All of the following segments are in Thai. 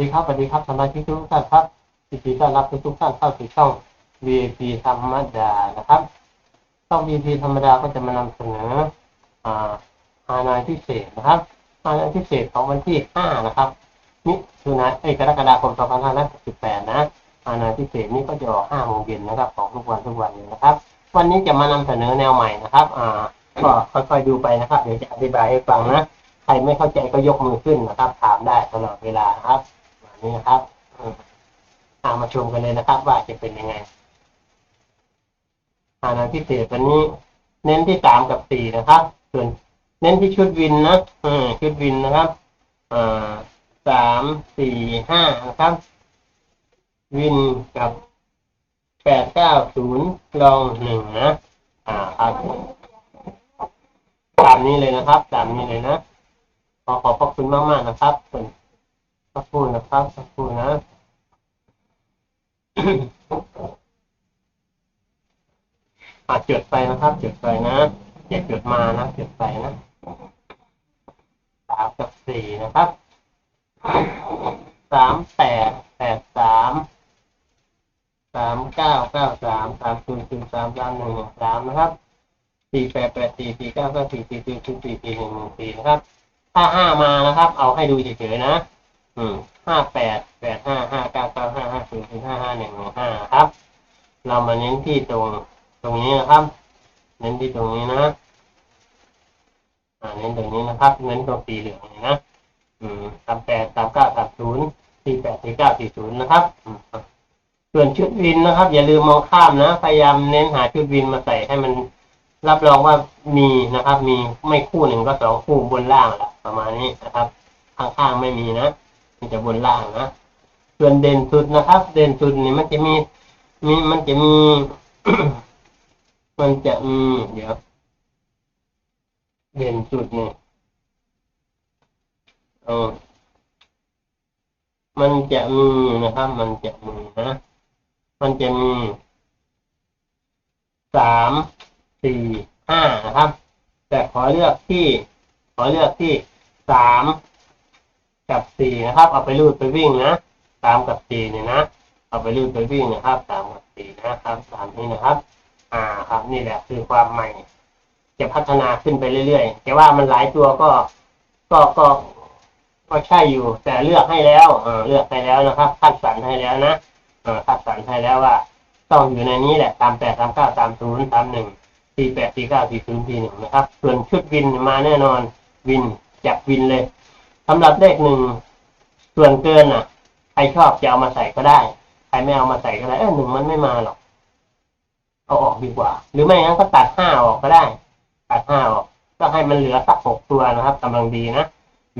ดีครับสวัสดีครับสมาชิกทุกท่านครับยินดีต้อนรับทุกท่านเข้าสู่ช่อง VIP ธรรมดานะครับช่อง VIP ธรรมดาก็จะมานำเสนออ่าฮานายพิเศษนะครับฮานายพิเศษของวันที่ 5 นะครับมิถุนายนเอ้ยกรกฎาคม 2568 นะฮานายพิเศษนี้ก็จะออก5โมงเย็นนะครับของทุกวันทุกวันเลยนะครับ วันนี้จะมานำเสนอแนวใหม่นะครับอ่าก็ค่อยๆดูไปนะครับ เดี๋ยวจะอธิบายให้ฟังนะ ใครไม่เข้าใจก็ยกมือขึ้นนะครับ ถามได้ตลอดเวลานะครับ นี้นะครับอืมอ่ามาชมกันเลยนะครับว่าจะเป็นยังไงอานาพิเศษวันนี้ เน้นที่สามกับสี่นะครับ ส่วนเน้นที่ชุดวินนะอืมชุดวินนะครับอ่าสามสี่ห้านะครับ วินกับแปดเก้าศูนย์ลองหนึ่งนะอ่าครับตามนี้เลยนะครับ ตามนี้เลยนะขอขอบพระคุณมากมากๆนะครับ คุณพระคุณนะครับพระคุณนะ อาจจดไปนะครับจดไปนะอย่าจดมานะจดไปนะสามกับสี่นะครับสามแปดแปดสามสามเก้าเก้าสามสามศูนย์ศูนย์สามสามหนึ่งหนึ่งสามนะครับสี่แปดแปดสี่สี่เก้าเก้าสี่สี่สี่ศูนย์สี่สี่หนึ่งหนึ่งสี่นะครับ ถ้าห้ามานะครับ เอาให้ดูเฉยๆนะ อืมห้าแปดแปดห้าห้าเก้าเก้าห้าห้าศูนย์ศูนย์ห้าห้าหนึ่งหนึ่งห้าครับ เรามาเน้นที่ตรงตรงนี้นะครับ เน้นที่ตรงนี้นะอ่าเน้นตรงนี้นะครับ เน้นตรงสีเหลืองนี่นะอืมสามแปดสามเก้าสามศูนย์สี่แปดสี่เก้าสี่ศูนย์นะครับส่วนชุดวินนะครับ อย่าลืมมองข้ามนะ พยายามเน้นหาชุดวินมาใส่ให้มันรับรองว่ามีนะครับ มีไม่คู่หนึ่งก็สองคู่บนล่างแหละประมาณนี้นะครับ ข้างๆไม่มีนะ มีแต่บนล่างนะส่วนเด่นสุดนะครับ เด่นสุดนี่มันจะมีมีมันจะมี มันจะมีเดี๋ยวเด่นสุดนี่เออมันจะมีนะครับ มันจะมีนะ มันจะมีสามสี่ห้านะครับ แต่ขอเลือกที่ ขอเลือกที่สาม กับสี่นะครับ เอาไปรูดไปวิ่งนะสามกับสี่เนี่ยนะ เอาไปรูดไปวิ่งนะครับสามกับสี่นะครับสามนี้นะครับ อ่าครับนี่แหละคือความใหม่ จะพัฒนาขึ้นไปเรื่อยๆแต่ว่ามันหลายตัวก็ก็ก็ก็ใช่อยู่ แต่เลือกให้แล้วเออเลือกให้แล้วนะครับคัดสรรให้แล้วนะเออคัดสรรให้แล้วว่า ต้องอยู่ในนี้แหละตามแปดตามเก้าตามศูนย์ตามหนึ่งสี่แปดสี่เก้าสี่ศูนย์สี่หนึ่งนะครับ ส่วนชุดวินมาแน่นอนวินจับวินเลย สำหรับเลขหนึ่งส่วนเกินอะใครชอบจะเอามาใส่ก็ได้ใครไม่เอามาใส่ก็ได้เออหนึ่งมันไม่มาหรอกเอาออกดีกว่า หรือไม่งั้นก็ตัดห้าออกก็ได้ ตัดห้าออกก็ให้มันเหลือสักหกตัวนะครับกำลังดีนะ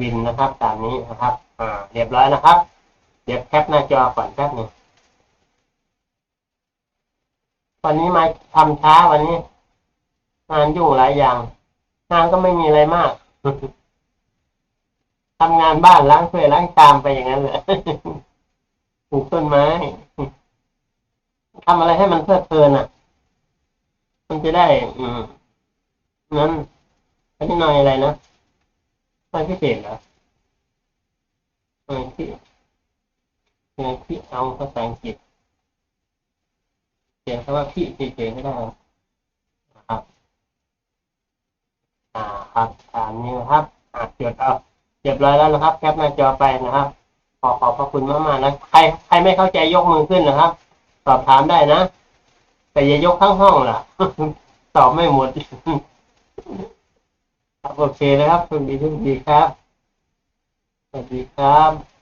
วินนะครับตามนี้นะครับ อ่า เรียบร้อยนะครับ เดี๋ยวแคปหน้าจอก่อนแป๊บหนึ่งวันนี้มาทำช้าวันนี้ งานยุ่งหลายอย่างงานก็ไม่มีอะไรมาก ทำงานบ้านล้างถ้วยล้างชามไปอย่างนั้นแหละปลูกต้นไม้ทำอะไรให้มันเพลิดเพลินอะ มันจะได้ อืมนั้นอันนี้หน่อยอะไรนะหน่อยพิเศษเหรอหน่อยที่หน่อยที่เอาภาษาอังกฤษเขียนคำว่าพี่เฉยๆไม่ได้นะครับ อ่าครับตามนี้ครับอ่าจดเอา เรียบร้อยแล้วนะครับ แคปหน้าจอไปนะครับ ขอขอบพระคุณมากๆนะใครใครไม่เข้าใจยกมือขึ้นนะครับ สอบถามได้นะ แต่อย่ายกทั้งห้องล่ะ ตอบไม่หมดครับโอเคนะครับคุณดีทุกดีครับสวัสดีครับ